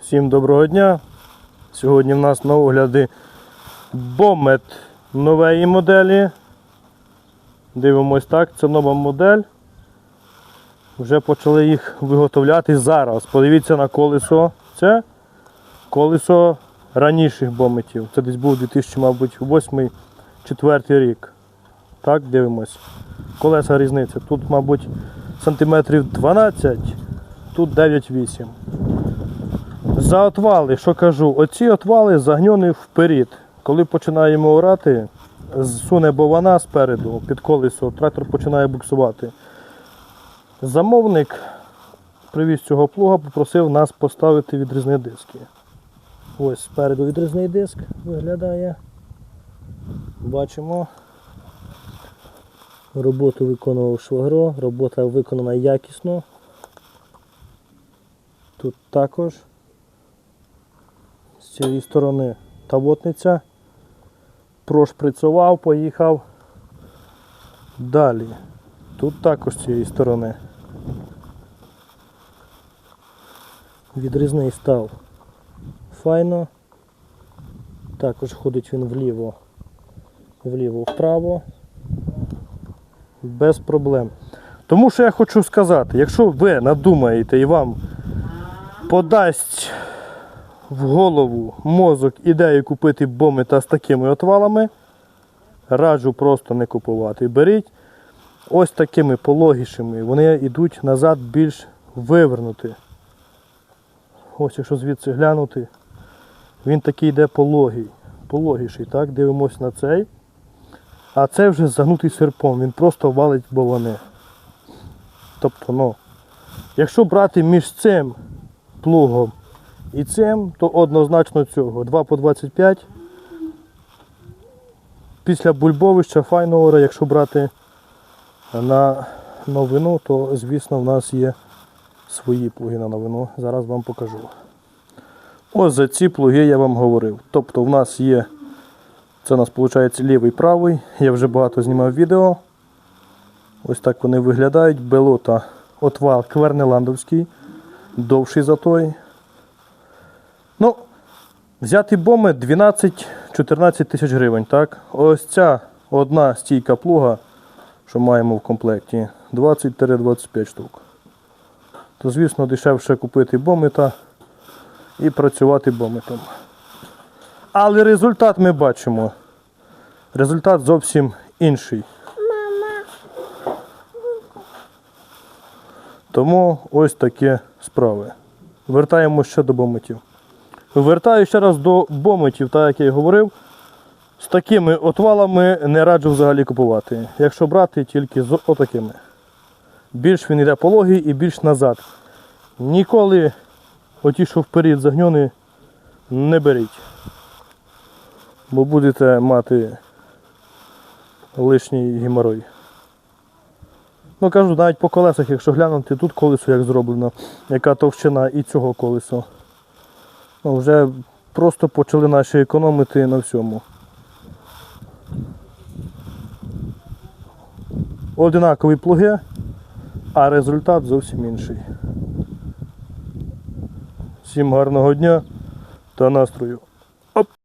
Всім доброго дня. Сьогодні в нас на огляді бомет нової моделі. Дивимось так, це нова модель. Вже почали їх виготовляти зараз. Подивіться на колесо. Це колесо раніших бометів. Це десь був 2008 4 рік. Так, дивимось. Колеса різниця. Тут, мабуть, сантиметрів 12, тут 9-8. За отвали, що кажу, оці отвали загнені вперед. Коли починаємо орати, зсуне бована спереду під колесо, трактор починає буксувати. Замовник привіз цього плуга, попросив нас поставити відрізні диски. Ось спереду відрізний диск виглядає. Бачимо. Роботу виконував швагро, робота виконана якісно. Тут також цієї сторони тавотниця. Прошприцював, поїхав. Далі. Тут також з цієї сторони. Відрізний став. Файно. Також ходить він вліво, вліво, вправо. Без проблем. Тому що я хочу сказати, якщо ви надумаєте і вам подасть в голову мозок ідею купити бомета з такими отвалами, раджу просто не купувати. Беріть ось такими пологішими, вони йдуть назад більш вивернути. Ось якщо звідси глянути, він такий йде пологий, пологіший, так, дивимося на цей. А це вже загнутий серпом, він просто валить бовани. Тобто, ну, якщо брати між цим плугом і цим, то однозначно цього. 2 по 25. Після бульбовища файного, якщо брати на новину, то звісно в нас є свої плуги на новину. Зараз вам покажу. Ось за ці плуги я вам говорив. Тобто в нас є, це у нас виходить лівий правий. Я вже багато знімав відео. Ось так вони виглядають. Белота отвал квернеландовський, довший за той. Ну, взяти боми 12-14 тисяч гривень. так? Ось ця одна стійка плуга, що маємо в комплекті, 20-25 штук. То, звісно, дешевше купити бомета і працювати бометом. Але результат ми бачимо. Результат зовсім інший. Тому ось такі справи. Вертаємося ще до бометів. Вертаю ще раз до бометів, так як я і говорив. З такими отвалами не раджу взагалі купувати. Якщо брати, тільки з отакими. Більш він йде пологий і більш назад. Ніколи оті, що вперед загньони, не беріть. Бо будете мати лишній геморой. Ну кажу, навіть по колесах, якщо глянути, тут колесо як зроблено, яка товщина і цього колесо. Ну, вже просто почали наші економити на всьому. Одинакові плуги, а результат зовсім інший. Всім гарного дня та настрою.